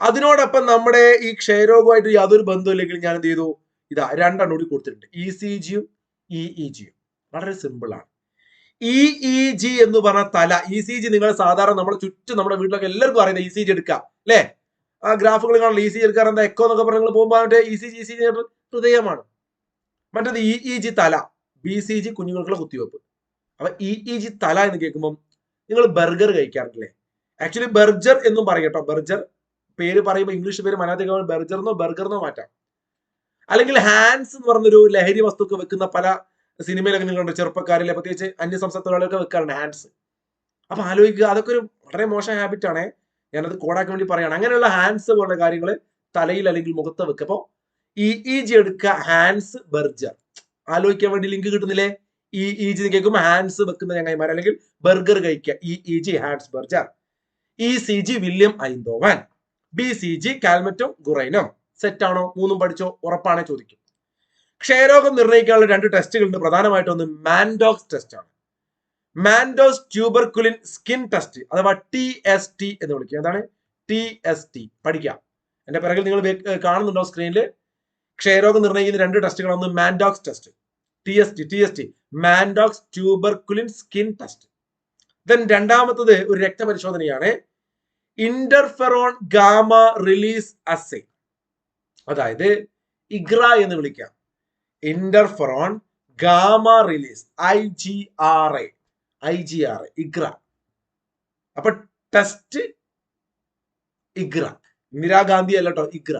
അതിനോടൊപ്പം നമ്മുടെ ഈ ക്ഷയരോഗമായിട്ട് യാതൊരു ബന്ധമില്ലെങ്കിൽ ഞാൻ എന്ത് ചെയ്തു? ഇതാ രണ്ടെണ്ണം കൂടി കൊടുത്തിട്ടുണ്ട്. ഇ സി ജിയും ഇ ഇ ജിയും വളരെ സിമ്പിൾ ആണ്. ഇ ഇ ജി എന്ന് പറഞ്ഞ തല ഇ സി ജി നിങ്ങൾ സാധാരണ നമ്മുടെ ചുറ്റും നമ്മുടെ വീട്ടിലൊക്കെ എല്ലാവർക്കും അറിയുന്നത് ഇ സി ജി എടുക്കാം അല്ലേ? ആ ഗ്രാഫുകൾ കാണാൻ ഇ സി ജി എടുക്കാറ് എന്താ എക്കോ എന്നൊക്കെ പറഞ്ഞ് നിങ്ങൾ പോകുമ്പോൾ മറ്റേ E C G E C G ഹൃദയമാണ്. മറ്റേത് ഇ ഇ ജി തല ബി സി ജി കുഞ്ഞുങ്ങൾക്കുള്ള കുത്തിവെപ്പ്. അപ്പൊ ഇ ഇ ജി തല എന്ന് കേൾക്കുമ്പോൾ നിങ്ങൾ ബർഗർ കഴിക്കാറില്ലേ? ആക്ച്വലി ബർജർ എന്നും പറയും കേട്ടോ. ബർജർ പേര് പറയുമ്പോൾ ഇംഗ്ലീഷ് പേര് മലയാളത്തിൽ ബർജർ എന്നോ ബർഗർ എന്നോ മാറ്റാം. അല്ലെങ്കിൽ ഹാൻസ് എന്ന് പറഞ്ഞൊരു ലഹരി വസ്തുക്കൾ വെക്കുന്ന പല സിനിമയിലൊക്കെ നിങ്ങളുണ്ട്. ചെറുപ്പക്കാരിലെ പ്രത്യേകിച്ച് അന്യ സംസ്ഥാന വെക്കാറുണ്ട് ഹാൻഡ്സ് അപ്പൊ ആലോചിക്കുക അതൊക്കെ ഒരു വളരെ മോശം ഹാബിറ്റ് ആണ്. ഞാനത് കോടാക്കാൻ വേണ്ടി പറയാണ്. അങ്ങനെയുള്ള ഹാൻഡ്സ് പോലുള്ള കാര്യങ്ങൾ തലയിൽ അല്ലെങ്കിൽ മുഖത്ത് വെക്കുക അപ്പോ ഇ ഇ ജി എടുക്കുക ഹാൻഡ്സ് ബർജർ. ആലോചിക്കാൻ വേണ്ടി ലിങ്ക് കിട്ടുന്നില്ലേ? ഈ ഇ ജി കേൾക്കുമ്പോൾ ഹാൻഡ്സ് വെക്കുന്ന ചങ്ങായിമാർ അല്ലെങ്കിൽ ബർഗർ കഴിക്കുക E E G Hans Berger E C G William Einthoven. B C G കാൽമറ്റും ഗുറൈനും. സെറ്റ് ആണോ? മൂന്നും പഠിച്ചോ? ഉറപ്പാണെ ചോദിക്കും. ക്ഷയരോഗം നിർണയിക്കാനുള്ള രണ്ട് ടെസ്റ്റുകളുണ്ട്. പ്രധാനമായിട്ടും ഒന്ന് മാൻഡോക്സ് ടെസ്റ്റ് ആണ്. മാൻഡോസ് ട്യൂബർകുലിൻ സ്കിൻ ടെസ്റ്റ് അഥവാ ടി എസ് ടി എന്ന് വിളിക്കുക എന്താണ് ടി എസ് ടി. പഠിക്കാം. എന്റെ പിറകിൽ നിങ്ങൾ കാണുന്നുണ്ടോ സ്ക്രീനിൽ ക്ഷയരോഗം നിർണയിക്കുന്ന രണ്ട് ടെസ്റ്റുകൾ ഒന്ന് Mantoux test T S T T S T Mantoux tuberculin skin test then രണ്ടാമത്തത് ഒരു രക്തപരിശോധനയാണ്. ഇന്റർഫെറോൺ ഗാമ റിലീസ് അസേ അതായത് ഇഗ്ര എന്ന് വിളിക്കാം. Interferon gamma release I G R A I G R A IGRA. അപ്പൊ ടെസ്റ്റ് ഇഗ്ര. ഇന്ദിരാഗാന്ധി അല്ല കേട്ടോ IGRA.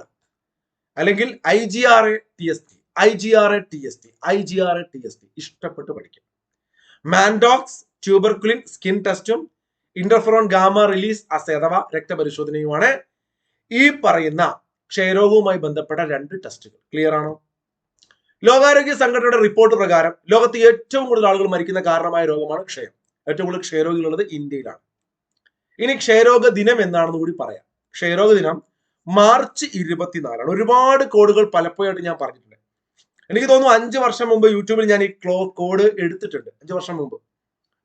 അല്ലെങ്കിൽ I G R A T S T I G R A T S T I G R A T S T ഇഷ്ടപ്പെട്ട് പഠിക്കും. Mantoux tuberculin skin ടെസ്റ്റും interferon gamma release assay അഥവാ രക്തപരിശോധനയുമാണ്. ഈ പറയുന്ന ക്ഷയരോഗവുമായി ബന്ധപ്പെട്ട രണ്ട് ടെസ്റ്റുകൾ ക്ലിയർ ആണോ? ലോകാരോഗ്യ സംഘടനയുടെ റിപ്പോർട്ട് പ്രകാരം ലോകത്ത് ഏറ്റവും കൂടുതൽ ആളുകൾ മരിക്കുന്ന കാരണമായ രോഗമാണ് ക്ഷയം. ഏറ്റവും കൂടുതൽ ക്ഷയരോഗികളുള്ളത് ഇന്ത്യയിലാണ്. ഇനി ക്ഷയരോഗ ദിനം എന്നാണെന്ന് കൂടി പറയാം. ക്ഷയരോഗ ദിനം മാർച്ച് ഇരുപത്തിനാലാണ്. ഒരുപാട് കോഡുകൾ പലപ്പോഴായിട്ട് ഞാൻ പറഞ്ഞിട്ടുണ്ട്. എനിക്ക് തോന്നുന്നു അഞ്ച് വർഷം മുമ്പ് യൂട്യൂബിൽ ഞാൻ ഈ ക്ലോ കോഡ് എടുത്തിട്ടുണ്ട്. അഞ്ച് വർഷം മുമ്പ്.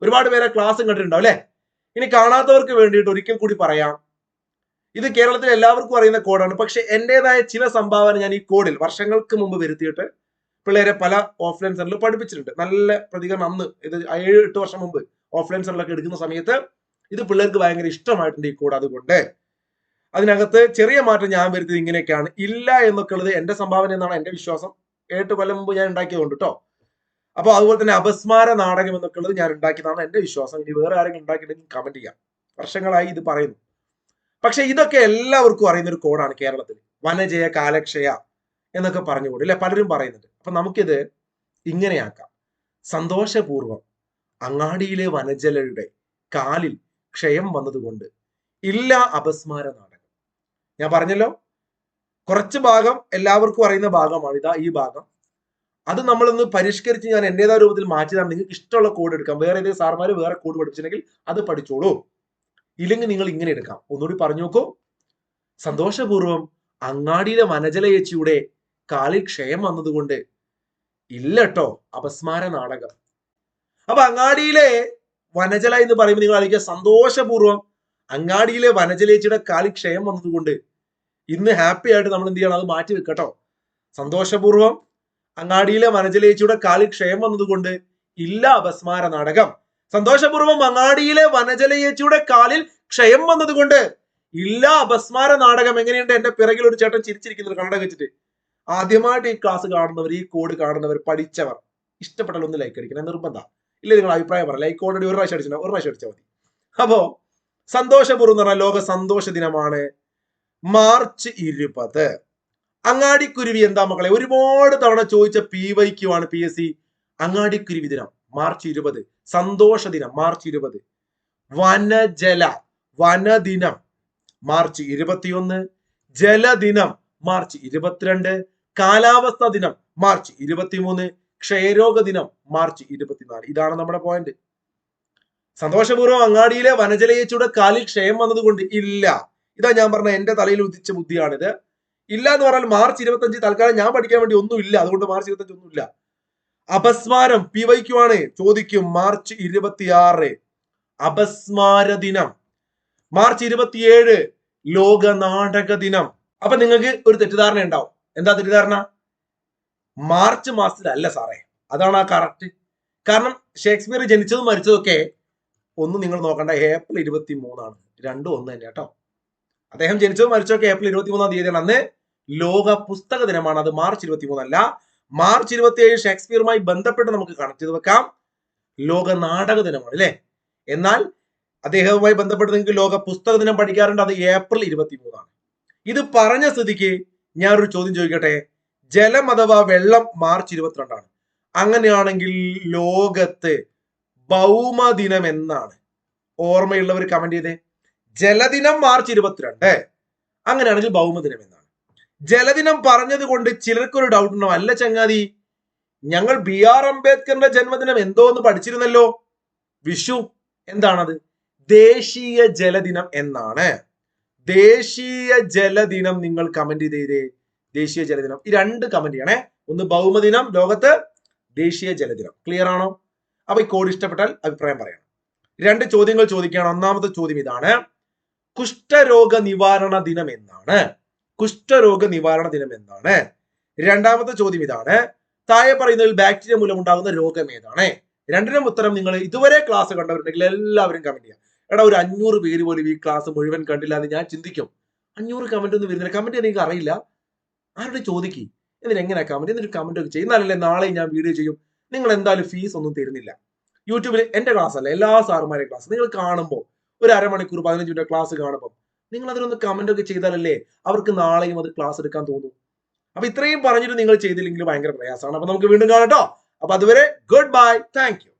ഒരുപാട് പേരെ ക്ലാസ്സും കണ്ടിട്ടുണ്ടാവും അല്ലെ? ഇനി കാണാത്തവർക്ക് വേണ്ടിയിട്ട് ഒരിക്കൽ കൂടി പറയാം. ഇത് കേരളത്തിൽ എല്ലാവർക്കും അറിയുന്ന കോഡാണ്. പക്ഷെ എന്റേതായ ചില സംഭാവന ഞാൻ ഈ കോഡിൽ വർഷങ്ങൾക്ക് മുമ്പ് വരുത്തിയിട്ട് പിള്ളേരെ പല ഓഫ്ലൈൻ സെന്ററിൽ പഠിപ്പിച്ചിട്ടുണ്ട്. നല്ല പ്രതികരണം അന്ന് ഇത് ഏഴ് എട്ട് വർഷം മുമ്പ് ഓഫ്ലൈൻ സെന്ററിലൊക്കെ എടുക്കുന്ന സമയത്ത് ഇത് പിള്ളേർക്ക് ഭയങ്കര ഇഷ്ടമായിട്ടുണ്ട് ഈ കോഡ് അതുകൊണ്ട്. അതിനകത്ത് ചെറിയ മാറ്റം ഞാൻ വരുത്തിയത് ഇങ്ങനെയൊക്കെയാണ്. ഇല്ല എന്നൊക്കെ ഉള്ളത് എന്റെ സംഭാവന എന്നാണ് എന്റെ വിശ്വാസം. ഏട്ട് കൊല്ലം മുമ്പ് ഞാൻ ഉണ്ടാക്കിയതുകൊണ്ട് കേട്ടോ അപ്പൊ അതുപോലെ തന്നെ അപസ്മാര നാടകം എന്നൊക്കെ ഉള്ളത് ഞാൻ ഉണ്ടാക്കിയതാണ് എന്റെ വിശ്വാസം. ഇനി വേറെ ആരെങ്കിലും ഉണ്ടാക്കിയിട്ടുണ്ടെങ്കിൽ കമന്റ് ചെയ്യാം. വർഷങ്ങളായി ഇത് പറയുന്നു. പക്ഷെ ഇതൊക്കെ എല്ലാവർക്കും അറിയുന്ന ഒരു കോഡാണ് കേരളത്തിൽ. വനജയ കാലക്ഷയ എന്നൊക്കെ പറഞ്ഞുകൊണ്ട് അല്ലെ? പലരും പറയുന്നുണ്ട്. അപ്പൊ നമുക്കിത് ഇങ്ങനെയാക്കാം. സന്തോഷപൂർവം അങ്ങാടിയിലെ വനജലയുടെ കാലിൽ ക്ഷയം വന്നതുകൊണ്ട് ഇല്ല അപസ്മാര നാടകം. ഞാൻ പറഞ്ഞല്ലോ കുറച്ച് ഭാഗം എല്ലാവർക്കും അറിയുന്ന ഭാഗമാണ് ഇതാ ഈ ഭാഗം. അത് നമ്മളൊന്ന് പരിഷ്കരിച്ച് ഞാൻ എന്റേതായ രൂപത്തിൽ മാറ്റിയതാണ് നിങ്ങൾക്ക് ഇഷ്ടമുള്ള കോഡ് എടുക്കാം. വേറെ ഏതെങ്കിലും സാർമാർ വേറെ കോഡ് പഠിപ്പിച്ചിട്ടുണ്ടെങ്കിൽ അത് പഠിച്ചോളൂ. ഇല്ലെങ്കിൽ നിങ്ങൾ ഇങ്ങനെ എടുക്കാം. ഒന്നുകൂടി പറഞ്ഞു നോക്കൂ. സന്തോഷപൂർവം അങ്ങാടിയിലെ വനജല കാളി കാലിൽ ക്ഷയം വന്നതുകൊണ്ട് ഇല്ല കേട്ടോ അപസ്മാര നാടകം. അപ്പൊ അങ്ങാടിയിലെ വനജല എന്ന് പറയുമ്പോൾ നിങ്ങൾ ആലോചിക്കുക സന്തോഷപൂർവം അങ്ങാടിയിലെ വനജലേച്ചിയുടെ കാളി ക്ഷയം വന്നതുകൊണ്ട് ഇന്ന് ഹാപ്പി ആയിട്ട് നമ്മൾ എന്ത് ചെയ്യണം? അത് മാറ്റി വെക്കട്ടോ. സന്തോഷപൂർവം അങ്ങാടിയിലെ വനജലേച്ചിയുടെ കാലിൽ ക്ഷയം വന്നതുകൊണ്ട് ഇല്ല അപസ്മാര നാടകം. സന്തോഷപൂർവം അങ്ങാടിയിലെ വനജലയേച്ചിയുടെ കാലിൽ ക്ഷയം വന്നതുകൊണ്ട് ഇല്ല അപസ്മാര നാടകം എങ്ങനെയുണ്ട്? എന്റെ പിറകിൽ ഒരു ചേട്ടൻ ചിരിച്ചിരിക്കുന്നത് കണ്ണട വെച്ചിട്ട്. ആദ്യമായിട്ട് ഈ ക്ലാസ് കാണുന്നവർ ഈ കോഡ് കാണുന്നവർ പഠിച്ചവർ ഇഷ്ടപ്പെട്ടാൽ ഒന്ന് ലൈക്ക് അടിക്കണം. നിർബന്ധം. ഇല്ല നിങ്ങൾ അഭിപ്രായം പറ ലൈക്ക് ഓൾറെഡി ഒരു പ്രാവശ്യം അടിച്ചിട്ടുണ്ടാവും ഒരു പ്രാവശ്യം അടിച്ചാൽ മതി. അപ്പോ സന്തോഷപൂർവം എന്ന് പറഞ്ഞാൽ ലോക സന്തോഷ ദിനമാണ്. മാർച്ച് ഇരുപത്. അങ്ങാടിക്കുരുവി എന്താ മക്കളെ? ഒരുപാട് തവണ ചോദിച്ച പി വൈക്യു ആണ് പി എസ് സി അങ്ങാടിക്കുരുവി ദിനം മാർച്ച് ഇരുപത്. സന്തോഷ ദിനം മാർച്ച് ഇരുപത്. വനജല വനദിനം മാർച്ച് ഇരുപത്തിയൊന്ന്. ജലദിനം മാർച്ച് ഇരുപത്തിരണ്ട്. കാലാവസ്ഥ ദിനം മാർച്ച് ഇരുപത്തിമൂന്ന്. ക്ഷയരോഗ ദിനം മാർച്ച് ഇരുപത്തിനാല്. ഇതാണ് നമ്മുടെ പോയിന്റ് സന്തോഷപൂർവം അങ്ങാടിയിലെ വനജലയച്ചൂടെ കാലിൽ ക്ഷയം വന്നതുകൊണ്ട് ഇല്ല. ഇതാ ഞാൻ പറഞ്ഞ എന്റെ തലയിൽ ഉദിച്ച ബുദ്ധിയാണിത്. ഇല്ല എന്ന് പറഞ്ഞാൽ മാർച്ച് ഇരുപത്തഞ്ച് തൽക്കാലം ഞാൻ പഠിക്കാൻ വേണ്ടി ഒന്നും ഇല്ല അതുകൊണ്ട് മാർച്ച് ഇരുപത്തഞ്ച് ഒന്നുമില്ല. അപസ്മാരം പി വൈക്കുവാണ് ചോദിക്കും മാർച്ച് ഇരുപത്തിയാറ് അപസ്മാര ദിനം. മാർച്ച് ഇരുപത്തിയേഴ് ലോക നാടക ദിനം. അപ്പൊ നിങ്ങൾക്ക് ഒരു തെറ്റിദ്ധാരണ ഉണ്ടാവും. എന്താ തെറ്റിദ്ധാരണ? മാർച്ച് മാസത്തിലല്ല സാറേ. അതാണ് ആ കറക്റ്റ് കാരണം ഷേക്സ്പിയർ ജനിച്ചതും മരിച്ചതൊക്കെ ഒന്ന് നിങ്ങൾ നോക്കണ്ട. ഏപ്രിൽ ഇരുപത്തി മൂന്നാണ് രണ്ടും ഒന്ന് തന്നെ കേട്ടോ. അദ്ദേഹം ജനിച്ചതും മരിച്ചതൊക്കെ ഏപ്രിൽ ഇരുപത്തി മൂന്നാം തീയതിയാണ്. അന്ന് ലോക പുസ്തക ദിനമാണ്. അത് മാർച്ച് ഇരുപത്തി മൂന്നല്ല മാർച്ച് ഇരുപത്തിയേഴ് ഷേക്സ്പിയറുമായി ബന്ധപ്പെട്ട് നമുക്ക് കണക്ട് ചെയ്ത് വെക്കാം. ലോക നാടക ദിനമാണ് അല്ലേ? എന്നാൽ അദ്ദേഹവുമായി ബന്ധപ്പെട്ട് നിങ്ങൾക്ക് ലോക പുസ്തക ദിനം പഠിക്കാറുണ്ട്. അത് ഏപ്രിൽ ഇരുപത്തി മൂന്നാണ് ഇത് പറഞ്ഞ സ്ഥിതിക്ക് ഞാൻ ഒരു ചോദ്യം ചോദിക്കട്ടെ? ജലം അഥവാ വെള്ളം മാർച്ച് ഇരുപത്തിരണ്ടാണ്. അങ്ങനെയാണെങ്കിൽ ലോകത്ത് ഭൗമദിനം എന്നാണ്. ഓർമ്മയുള്ളവർ കമന്റ് ചെയ്തേ. ജലദിനം മാർച്ച് ഇരുപത്തിരണ്ട്. അങ്ങനെയാണെങ്കിൽ ഭൗമദിനം എന്നാണ്. ജലദിനം പറഞ്ഞത് കൊണ്ട് ചിലർക്കൊരു ഡൗട്ട് ഉണ്ടാവും. അല്ല ചങ്ങാതി ഞങ്ങൾ ബി ആർ അംബേദ്കറിന്റെ ജന്മദിനം എന്തോ എന്ന് പഠിച്ചിരുന്നല്ലോ. വിഷു എന്താണത്? ദേശീയ ജലദിനം എന്നാണ്. ദേശീയ ജലദിനം നിങ്ങൾ കമന്റ് ചെയ്തേ. ദേശീയ ജലദിനം. ഈ രണ്ട് കമന്റ് ചെയ്യണേ. ഒന്ന് ഭൗമദിനം ലോകത്ത് ദേശീയ ജലദിനം. ക്ലിയർ ആണോ? അപ്പൊ ഈ കോഡ് ഇഷ്ടപ്പെട്ടാൽ അഭിപ്രായം പറയണം. രണ്ട് ചോദ്യങ്ങൾ ചോദിക്കുകയാണ്. ഒന്നാമത്തെ ചോദ്യം ഇതാണ്. കുഷ്ഠരോഗ നിവാരണ ദിനം എന്നാണ്. കുഷ്ഠരോഗ നിവാരണ ദിനം എന്നാണ്. രണ്ടാമത്തെ ചോദ്യം ഇതാണ്. താഴെ പറയുന്നതിൽ ബാക്ടീരിയ മൂലം ഉണ്ടാകുന്ന രോഗം ഏതാണ്? രണ്ടിനും ഉത്തരം നിങ്ങൾ ഇതുവരെ ക്ലാസ് കണ്ടവരുണ്ടെങ്കിൽ എല്ലാവരും കമന്റ് ചെയ്യാം. എടാ ഒരു അഞ്ഞൂറ് പേര് പോലും ഈ ക്ലാസ് മുഴുവൻ കണ്ടില്ല എന്ന് ഞാൻ ചിന്തിക്കും. അഞ്ഞൂറ് കമന്റ് ഒന്നും വരുന്നില്ല. കമന്റ് എനിക്ക് അറിയില്ല. ആരോട് ചോദിക്കും? എന്നിട്ട് എങ്ങനെയാ കമന്റ് എന്നിട്ട് കമന്റ് ഒക്കെ ചെയ്യും. എന്നാലല്ലേ നാളെ ഞാൻ വീഡിയോ ചെയ്യും. നിങ്ങൾ എന്തായാലും ഫീസ് ഒന്നും തരുന്നില്ല. യൂട്യൂബിൽ എന്റെ ക്ലാസ് അല്ല എല്ലാ സാറുമാരുടെ ക്ലാസ് നിങ്ങൾ കാണുമ്പോൾ ഒരു അരമണിക്കൂർ പതിനഞ്ച് മിനിറ്റ് ക്ലാസ് കാണുമ്പോൾ നിങ്ങൾ അതിനൊന്ന് കമന്റ് ഒക്കെ ചെയ്താലല്ലേ അവർക്ക് നാളെയും അത് ക്ലാസ് എടുക്കാൻ തോന്നും. അപ്പൊ ഇത്രയും പറഞ്ഞിട്ട് നിങ്ങൾ ചെയ്തില്ലെങ്കിൽ ഭയങ്കര പ്രയാസമാണ്. അപ്പൊ നമുക്ക് വീണ്ടും കാണട്ടോ ട്ടോ. അപ്പൊ അതുവരെ ഗുഡ് ബൈ താങ്ക്